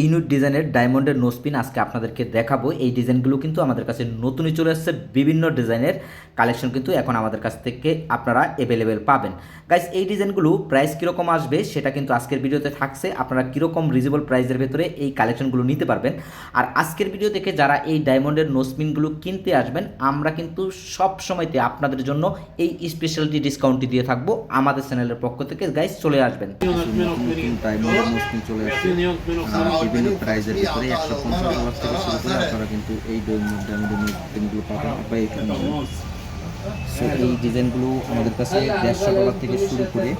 Unit ডিজাইনের ডায়মন্ডের nose pin আজকে আপনাদেরকে দেখাবো। এই ডিজাইনগুলো কিন্তু আমাদের কাছে নতুনই চলে আসছে বিভিন্ন ডিজাইনের কালেকশন কিন্তু এখন আমাদের কাছ থেকে আপনারা অ্যাভেলেবেল পাবেন। গাইস এই ডিজাইনগুলো প্রাইস কীরকম আসবে সেটা কিন্তু আজকের ভিডিওতে থাকছে। আপনারা কীরকম রিজনেবল প্রাইসের ভেতরে এই কালেকশনগুলো নিতে পারবেন। আর আজকের ভিডিও থেকে যারা এই ডায়মন্ডের নোসপিনগুলো কিনতে আসবেন আমরা কিন্তু সব সময়তে আপনাদের জন্য এই স্পেশালিটি ডিসকাউন্টটি দিয়ে থাকব আমাদের চ্যানেলের পক্ষ থেকে। গাইস চলে আসবেন। চলে আসছে আর বিভিন্ন প্রাইজের ভিতরে একশো পঞ্চাশ ডলার থেকে শুরু করে আপনারা কিন্তু এই ডায়মন্ড ডায়মন্ডের মুসলিমগুলো পাবেন। বা এখানে সো এই ডিজাইনগুলো আমাদের কাছে দেড়শো ডলার থেকে শুরু করে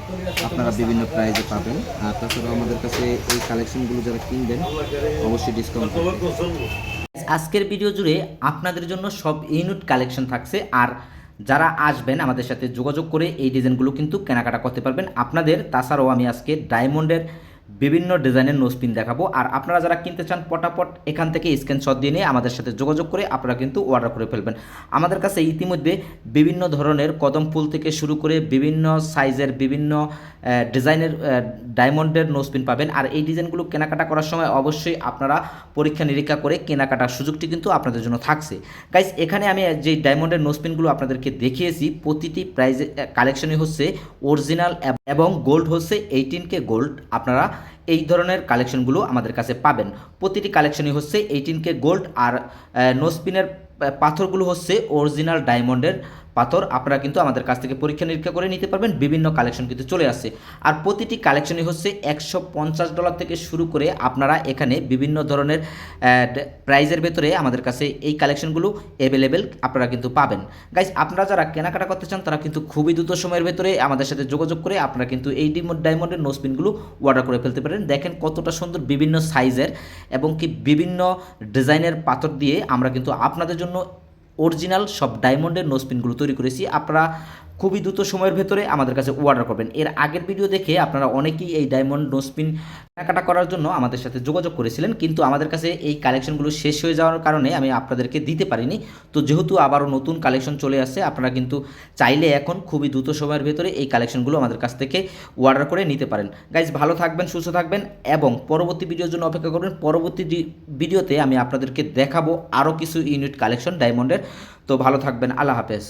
আপনারা বিভিন্ন প্রাইজে পাবেন। আর তাছাড়াও আমাদের কাছে এই কালেকশনগুলো যারা কিনবেন অবশ্যই ডিসকাউন্ট আজকের ভিডিও জুড়ে আপনাদের জন্য সব ইউনিট কালেকশন থাকছে। আর যারা আসবেন আমাদের সাথে যোগাযোগ করে এই ডিজাইনগুলো কিন্তু কেনাকাটা করতে পারবেন। আপনাদের তাছাড়াও আমি আজকে ডায়মন্ডের বিভিন্ন ডিজাইনের নোসপিন দেখাবো। আর আপনারা যারা কিনতে চান, পটাপট এখান থেকে স্ক্রিনশট দিয়ে নিয়ে আমাদের সাথে যোগাযোগ করে আপনারা কিন্তু অর্ডার করে ফেলবেন। আমাদের কাছে ইতিমধ্যে বিভিন্ন ধরনের কদম ফুল থেকে শুরু করে বিভিন্ন সাইজের বিভিন্ন ডিজাইনের ডায়মন্ডের নোসপিন পাবেন। আর এই ডিজাইনগুলো কেনাকাটা করার সময় অবশ্যই আপনারা পরীক্ষা নিরীক্ষা করে কেনাকাটার সুযোগটি কিন্তু আপনাদের জন্য থাকছে। গাইস এখানে আমি যে ডায়মন্ডের নোসপিনগুলো আপনাদেরকে দেখিয়েছি, প্রতিটি প্রাইজে কালেকশনই হচ্ছে অরিজিনাল এবং গোল্ড হচ্ছে এইটিন কে গোল্ড আপনারা এই ধরনের কালেকশনগুলো আমাদের কাছে পাবেন। প্রতিটি কালেকশনই হচ্ছে এইটিন কে গোল্ড আর নোসপিনের পাথরগুলো হচ্ছে অরিজিনাল ডায়মন্ডের পাথর, আপনারা কিন্তু আমাদের কাছ থেকে পরীক্ষা নিরীক্ষা করে নিতে পারবেন। বিভিন্ন কালেকশন কিন্তু চলে আসছে। আর প্রতিটি কালেকশনই হচ্ছে একশো পঞ্চাশ ডলার থেকে শুরু করে আপনারা এখানে বিভিন্ন ধরনের প্রাইজের ভেতরে আমাদের কাছে এই কালেকশনগুলো অ্যাভেলেবেল আপনারা কিন্তু পাবেন। গাইজ আপনারা যারা কেনাকাটা করতে চান, তারা কিন্তু খুবই দ্রুত সময়ের ভেতরে আমাদের সাথে যোগাযোগ করে আপনারা কিন্তু এই ডিমো- ডায়মন্ডের নোসপিনগুলো অর্ডার করে ফেলতে পারেন। দেখেন কতটা সুন্দর বিভিন্ন সাইজের এবং কি বিভিন্ন ডিজাইনের পাথর দিয়ে আমরা কিন্তু আপনাদের জন্য অরিজিনাল সব ডায়মন্ডের নোসপিনগুলো তৈরি করেছি। আপনারা খুবই দ্রুত সময়ের ভেতরে আমাদের কাছে অর্ডার করবেন। এর আগের ভিডিও দেখে আপনারা অনেকেই এই ডায়মন্ড নোসপিন কেনাকাটা করার জন্য আমাদের সাথে যোগাযোগ করেছিলেন, কিন্তু আমাদের কাছে এই কালেকশনগুলো শেষ হয়ে যাওয়ার কারণে আমি আপনাদেরকে দিতে পারিনি। তো যেহেতু আবারও নতুন কালেকশন চলে আসছে, আপনারা কিন্তু চাইলে এখন খুবই দ্রুত সময়ের ভেতরে এই কালেকশনগুলো আমাদের কাছ থেকে অর্ডার করে নিতে পারেন। গাইজ ভালো থাকবেন, সুস্থ থাকবেন এবং পরবর্তী ভিডিওর জন্য অপেক্ষা করবেন। পরবর্তী ভিডিওতে আমি আপনাদেরকে দেখাবো আরও কিছু ইউনিট কালেকশন ডায়মন্ডের তো ভালো থাকবেন, আল্লাহ হাফেজ।